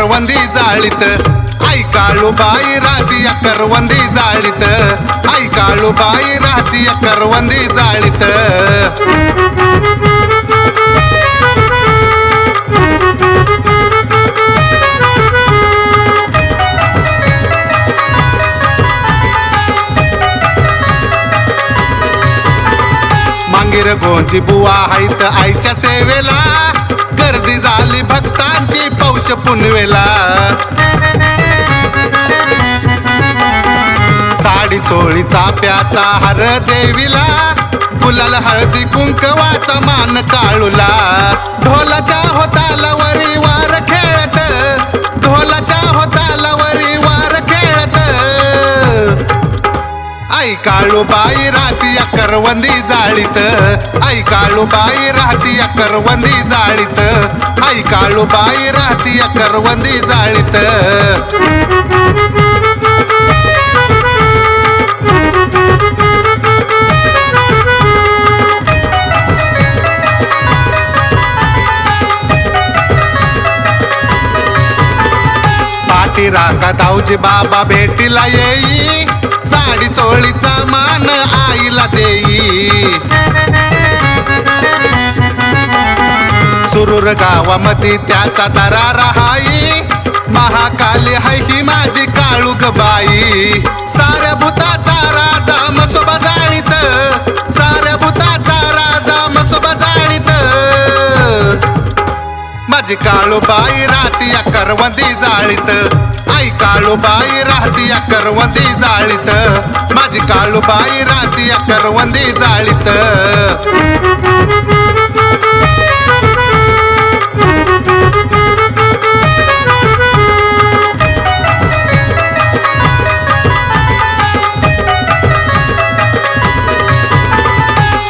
करवंदी जाळीत. आई काळूबाई राती या करवंदी जाळीत. आई काळूबाई राती या करवंदी जाळीत. मांगीर गोंची बुवा हायत आईच्या सेवेला. भक्तांची पुनवेला. साडी चोळी चाप्याचा हर देवीला. फुलाला हळदी कुंकवाचा मान काळूला. आई काळूबाई राहती करवंदी जाळीत. आई काळूबाई राहती अकरवंदी करवंदी जाळीत. आई काळूबाई राहती अकरवंदी करवंदी जाळीत. पाठी राका दाऊजी बाबा भेटीला येई. साडी चोळीचा मान आईला देई. सुरूर गावामध्ये त्याचा तारा राहाई महाकाली हाय ही माझी काळूक बाई. माझी काळूबाई राहती या करवंदी जाळीत. आई काळूबाई राहती या करवंदी जाळीत. माझी काळूबाई राहती या करवंदी जाळीत.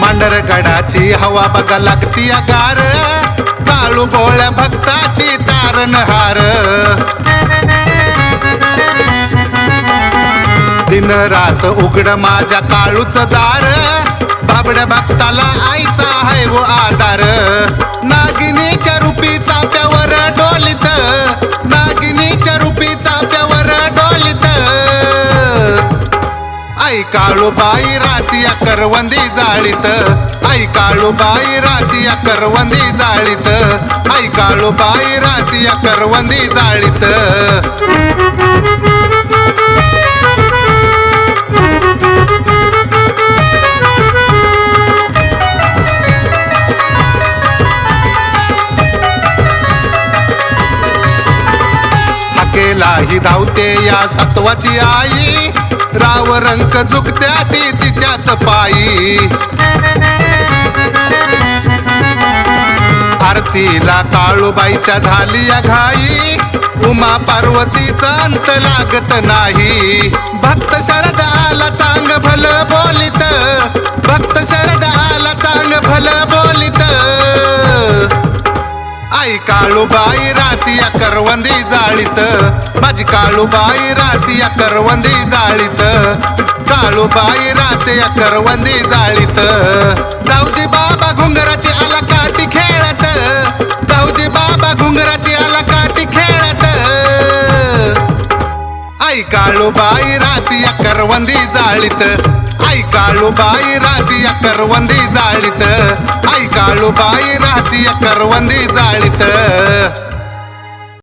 मांढरगडाची हवा बघा लागती या गार काळू भोळ्या भक्ताची तारणहार. दिन रात उघड माझ्या काळूच दार. बाबड्या भक्ताला आईचा आहे व आधार. नागिनीच्या रूपी चाप्यावर डोलित. नागिनीच्या रूपी चाप्यावर डोलित. आई काळूबाई राती अकरवंदी करवंदी जाळीत. आई काळूबाई राती या करवंदी जाळीत. आई काळूबाई राती या करवंदी जाळीत. हाकेला ही धावते या सत्वाची आई. राव रंक झुकत्या ती तिच्याच पायी. आरतीला काळूबाईच्या झाली या घाई. उमा पार्वतीचा अंत लागत नाही. भक्त शरदाला चांग भल बोलित. भक्त शरदाला चांग भल बोलित. आई काळूबाई राती या करवंदी जाळीत. माझी काळूबाई राती या करवंदी जाळीत. काळूबाई राती या करवंदी जाळीत. दाऊजी बाबा घुंगराची आला काठी खेळ. बाई राती करवंदी जाळीत. आई काळूबाई राती करवंदी जाळीत. आई काळूबाई राती करवंदी जाळीत.